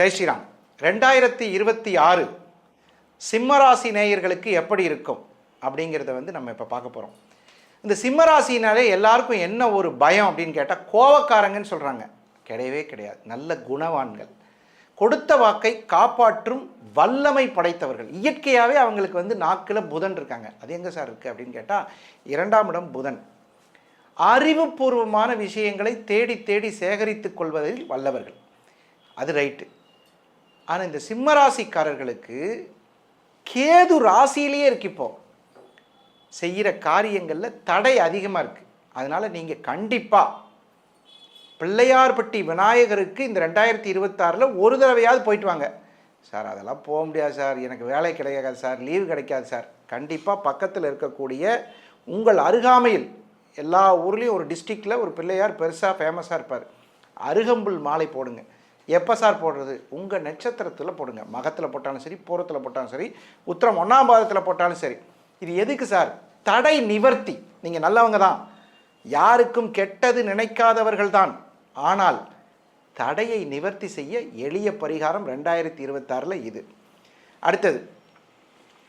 ஜெய் ஸ்ரீராம். ரெண்டாயிரத்தி இருபத்தி ஆறு சிம்மராசி நேயர்களுக்கு எப்படி இருக்கும் அப்படிங்கிறத வந்து நம்ம இப்போ பார்க்க போகிறோம் இந்த சிம்மராசினாலே எல்லாருக்கும் என்ன ஒரு பயம் அப்படின்னு கேட்டால் கோவக்காரங்கன்னு சொல்கிறாங்க கிடையவே கிடையாது. நல்ல குணவான்கள். கொடுத்த வாக்கை காப்பாற்றும் வல்லமை படைத்தவர்கள். இயற்கையாகவே அவங்களுக்கு வந்து நாக்கில் புதன் இருக்காங்க. அது எங்கே சார் இருக்குது அப்படின்னு கேட்டால் இரண்டாம் இடம் புதன். அறிவுபூர்வமான விஷயங்களை தேடி தேடி சேகரித்துக் கொள்வதில் வல்லவர்கள். அது ரைட்டு ஆனால் இந்த சிம்ம ராசிக்காரர்களுக்கு கேது ராசியிலேயே இருக்கு இப்போ. செய்கிற காரியங்களில் தடை அதிகமாக இருக்குது அதனால் நீங்கள் கண்டிப்பாக பிள்ளையார்பட்டி விநாயகருக்கு இந்த ரெண்டாயிரத்தி இருபத்தாறில் ஒரு தடவையாவது போயிட்டு வாங்க. சார் அதெல்லாம் போக முடியாது சார். எனக்கு வேலை கிடைக்காது சார். லீவு கிடைக்காது சார். கண்டிப்பாக பக்கத்தில் இருக்கக்கூடிய உங்கள் அருகாமையில் எல்லா ஊர்லேயும் ஒரு டிஸ்ட்ரிக்டில் ஒரு பிள்ளையார் பெருசாக ஃபேமஸாக இருப்பார். அருகம்புல் மாலை போடுங்க. எப்போ சார் போடுறது? உங்கள் நட்சத்திரத்தில் போடுங்க. மகத்தில் போட்டாலும் சரி பூரத்தில் போட்டாலும் சரி உத்தரம் ஒன்றாம் பாதத்தில் போட்டாலும் சரி. இது எதுக்கு சார்? தடை நிவர்த்தி. நீங்கள் நல்லவங்க தான். யாருக்கும் கெட்டது நினைக்காதவர்கள் தான். ஆனால் தடையை நிவர்த்தி செய்ய எளிய பரிகாரம் ரெண்டாயிரத்தி இருபத்தாறில் இது. அடுத்தது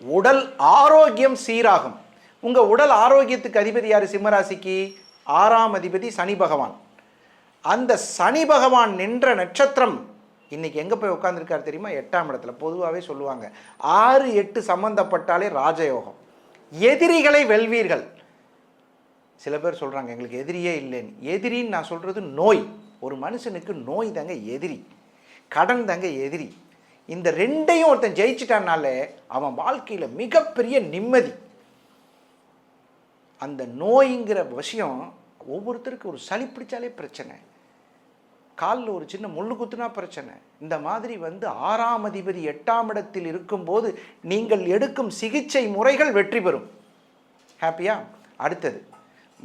உடல் ஆரோக்கியம் சீராகும். உங்கள் உடல் ஆரோக்கியத்துக்கு அதிபதி யார்? சிம்மராசிக்கு? ஆறாம் அதிபதி சனி பகவான். அந்த சனி பகவான் நின்ற நட்சத்திரம் இன்றைக்கி எங்கே போய் உட்காந்துருக்காரு தெரியுமா? எட்டாம் இடத்துல. பொதுவாகவே சொல்லுவாங்க ஆறு எட்டு சம்மந்தப்பட்டாலே ராஜயோகம். எதிரிகளை வெல்வீர்கள். சில பேர் சொல்கிறாங்க எங்களுக்கு எதிரியே இல்லைன்னு. எதிரின்னு நான் சொல்கிறது நோய். ஒரு மனுஷனுக்கு நோய் தாங்க எதிரி. கடன் தாங்க எதிரி. இந்த ரெண்டையும் ஒருத்தன் ஜெயிச்சிட்டான்னாலே அவன் வாழ்க்கையில் மிகப்பெரிய நிம்மதி. அந்த நோய்ங்கிற விஷயம் ஒவ்வொருத்தருக்கு ஒரு சளி பிடிச்சாலே பிரச்சனை. காலில் ஒரு சின்ன முள்ளு குத்துனா பிரச்சனை. இந்த மாதிரி வந்து ஆறாம் அதிபதி எட்டாம் இடத்தில் இருக்கும்போது நீங்கள் எடுக்கும் சிகிச்சை முறைகள் வெற்றி பெறும். ஹாப்பியா அடுத்தது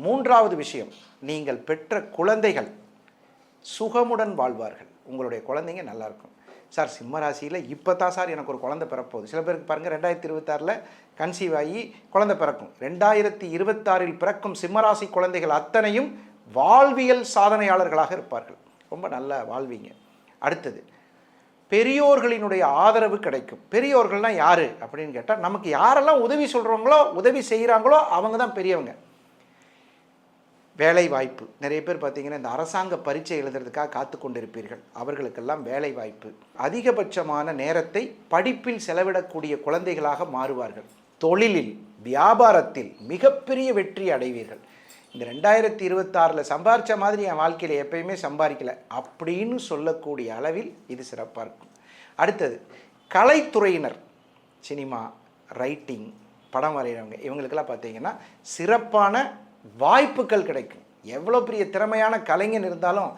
மூன்றாவது விஷயம் நீங்கள் பெற்ற குழந்தைகள் சுகமுடன் வாழ்வார்கள். உங்களுடைய குழந்தைங்க நல்லா இருக்கும் சார் சிம்மராசியில் இப்போ தான் சார் எனக்கு ஒரு குழந்தை பிறப்போகுது. சில பேருக்கு பாருங்கள் ரெண்டாயிரத்தி இருபத்தாறில் கன்சீவ் ஆகி குழந்தை பிறக்கும். ரெண்டாயிரத்தி இருபத்தாறில் பிறக்கும் சிம்மராசி குழந்தைகள் அத்தனையும் வாழ்வியல் சாதனையாளர்களாக இருப்பார்கள். ரொம்ப நல்லா வாழ்வீங்க. அடுத்தது பெரியோர்களினுடைய ஆதரவு கிடைக்கும். பெரியோர்கள்னா யார் அப்படின்னு கேட்டால் நமக்கு யாரெல்லாம் உதவி சொல்கிறவங்களோ உதவி செய்கிறாங்களோ அவங்க தான் பெரியவங்க. வேலை வாய்ப்பு நிறைய பேர் பார்த்தீங்கன்னா இந்த அரசாங்க பரீட்சை எழுதுறதுக்காக காத்து கொண்டிருப்பீர்கள். அவர்களுக்கெல்லாம் வேலை வாய்ப்பு அதிகபட்சமான நேரத்தை படிப்பில் செலவிடக்கூடிய குழந்தைகளாக மாறுவார்கள். தொழிலில் வியாபாரத்தில் மிகப்பெரிய வெற்றி அடைவீர்கள். இந்த ரெண்டாயிரத்தி இருபத்தாறில் சம்பாரித்த மாதிரி என் வாழ்க்கையில் எப்பயுமே சம்பாதிக்கலை அப்படின்னு சொல்லக்கூடிய அளவில் இது சிறப்பாக இருக்கும். அடுத்தது கலைத்துறையினர் சினிமா ரைட்டிங் படம் வரைகிறவங்க இவங்களுக்கெல்லாம் பார்த்தீங்கன்னா சிறப்பான வாய்ப்புகள் கிடைக்கும். எவ்வளோ பெரிய திறமையான கலைஞன் இருந்தாலும்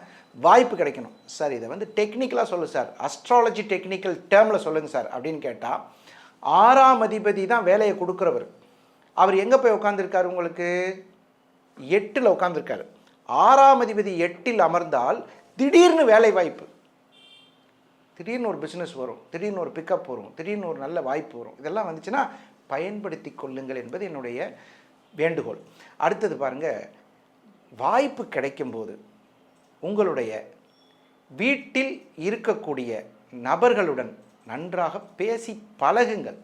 வாய்ப்பு கிடைக்கணும். சார் இதை வந்து டெக்னிக்கலாக சொல்லு சார். அஸ்ட்ராலஜி டெக்னிக்கல் டேர்மில் சொல்லுங்கள் சார் அப்படின்னு கேட்டால் ஆறாம் அதிபதி தான் வேலையை கொடுக்குறவர். அவர் எங்கே போய் உட்காந்துருக்காரு உங்களுக்கு? எட்டில் உட்காந்துருக்காரு ஆறாம் அதிபதி எட்டில் அமர்ந்தால் திடீர்னு வேலை வாய்ப்பு. திடீர்னு ஒரு பிஸ்னஸ் வரும் திடீர்னு ஒரு பிக்கப் வரும் திடீர்னு ஒரு நல்ல வாய்ப்பு வரும். இதெல்லாம் வந்துச்சுன்னா பயன்படுத்தி கொள்ளுங்கள் என்பது என்னுடைய வேண்டுகோள். அடுத்தது பாருங்கள் வாய்ப்பு கிடைக்கும்போது உங்களுடைய வீட்டில் இருக்கக்கூடிய நபர்களுடன் நன்றாக பேசி பழகுங்கள்.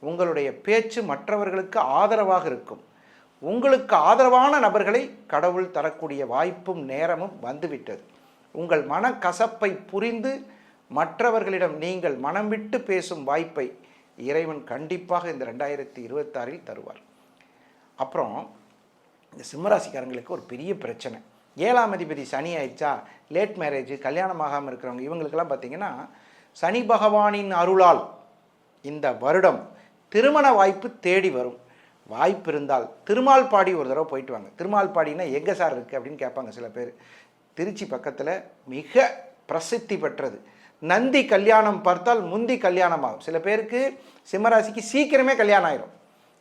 உங்களுடைய பேச்சு மற்றவர்களுக்கு ஆதரவாக இருக்கும். உங்களுக்கு ஆதரவான நபர்களை கடவுள் தரக்கூடிய வாய்ப்பும் நேரமும் வந்துவிட்டது. உங்கள் மனக்கசப்பை புரிந்து மற்றவர்களிடம் நீங்கள் மனம் விட்டு பேசும் வாய்ப்பை இறைவன் கண்டிப்பாக இந்த ரெண்டாயிரத்தி இருபத்தாறில் தருவார். அப்புறம் இந்த சிம்மராசிக்காரங்களுக்கு ஒரு பெரிய பிரச்சனை. ஏழாம் அதிபதி சனி ஆயிடுச்சா? லேட் மேரேஜ் கல்யாணம் ஆகாமல் இருக்கிறவங்க இவங்களுக்கெல்லாம் பார்த்தீங்கன்னா சனி பகவானின் அருளால் இந்த வருடம் திருமண வாய்ப்பு தேடி வரும். வாய்ப்பு இருந்தால் திருமால்பாடி ஒரு தடவை போயிட்டு வாங்க. திருமால்பாடினா எங்கே சார் இருக்குது அப்படின்னு கேட்பாங்க சில பேர். திருச்சி பக்கத்தில் மிக பிரசித்தி பெற்றது. நந்தி கல்யாணம் பார்த்தால் முந்தி கல்யாணம் ஆகும் சில பேருக்கு சிம்மராசிக்கு சீக்கிரமே கல்யாணம் ஆயிரும்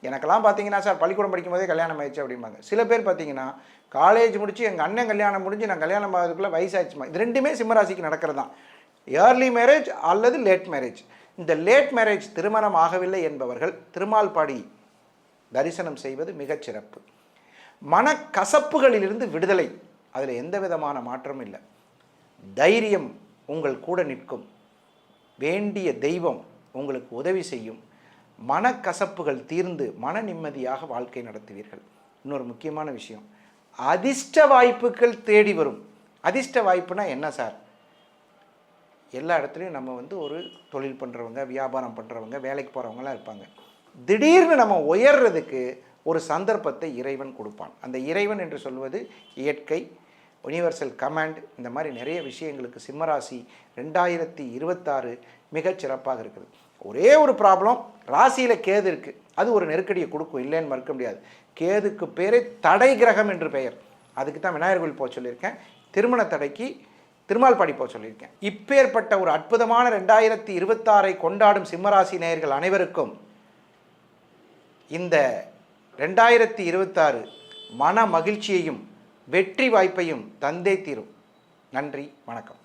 எனக்கெல்லாம் பார்த்தீங்கன்னா சார் பள்ளிக்கூடம் படிக்கும்போதே கல்யாணம் ஆயிடுச்சு அப்படிம்பாங்க. சில பேர் பார்த்தீங்கன்னா காலேஜ் முடிச்சு எங்கள் அண்ணன் கல்யாணம் முடிஞ்சு நான் கல்யாணம் ஆகிறதுக்குள்ளே வயசாகிடுச்சுமா இது ரெண்டுமே சிம்மராசிக்கு நடக்கிறது தான். ஏர்லி மேரேஜ் அல்லது லேட் மேரேஜ் இந்த லேட் மேரேஜ் திருமணம் ஆகவில்லை என்பவர்கள் திருமால்பாடி தரிசனம் செய்வது மிகச் சிறப்பு. மனக்கசப்புகளிலிருந்து விடுதலை. அதில் எந்த விதமான மாற்றமும் இல்லை. தைரியம் உங்கள் கூட நிற்கும். வேண்டிய தெய்வம் உங்களுக்கு உதவி செய்யும். மனக்கசப்புகள் தீர்ந்து மன நிம்மதியாக வாழ்க்கை நடத்துவீர்கள். இன்னொரு முக்கியமான விஷயம். அதிர்ஷ்ட வாய்ப்புகள் தேடி வரும். அதிர்ஷ்ட வாய்ப்புனா என்ன சார்? எல்லா இடத்துலையும் நம்ம வந்து ஒரு தொழில் பண்ணுறவங்க வியாபாரம் பண்ணுறவங்க வேலைக்கு போகிறவங்களாம் இருப்பாங்க. திடீர்னு நம்ம உயர்றதுக்கு ஒரு சந்தர்ப்பத்தை இறைவன் கொடுப்பான். அந்த இறைவன் என்று சொல்வது இயற்கை யுனிவர்சல் கமாண்ட் இந்த மாதிரி நிறைய விஷயங்களுக்கு சிம்மராசி ரெண்டாயிரத்தி இருபத்தாறு மிகச் சிறப்பாக இருக்குது. ஒரே ஒரு ப்ராப்ளம் ராசியில் கேது இருக்குது அது ஒரு நெருக்கடியை கொடுக்கும் இல்லைன்னு மறுக்க முடியாது. கேதுக்கு பேரே தடை கிரகம் என்று பெயர். அதுக்கு தான் விநாயகர் கோயில் போக சொல்லியிருக்கேன். திருமண தடைக்கு திருமால்பாடி போக சொல்லியிருக்கேன். இப்பேற்பட்ட ஒரு அற்புதமான ரெண்டாயிரத்தி இருபத்தாறை கொண்டாடும் சிம்மராசி நேயர்கள் அனைவருக்கும் இந்த ரெண்டாயிரத்தி இருபத்தாறு மன மகிழ்ச்சியையும் வெற்றி வாய்ப்பையும் தந்தே தீரும். நன்றி வணக்கம்.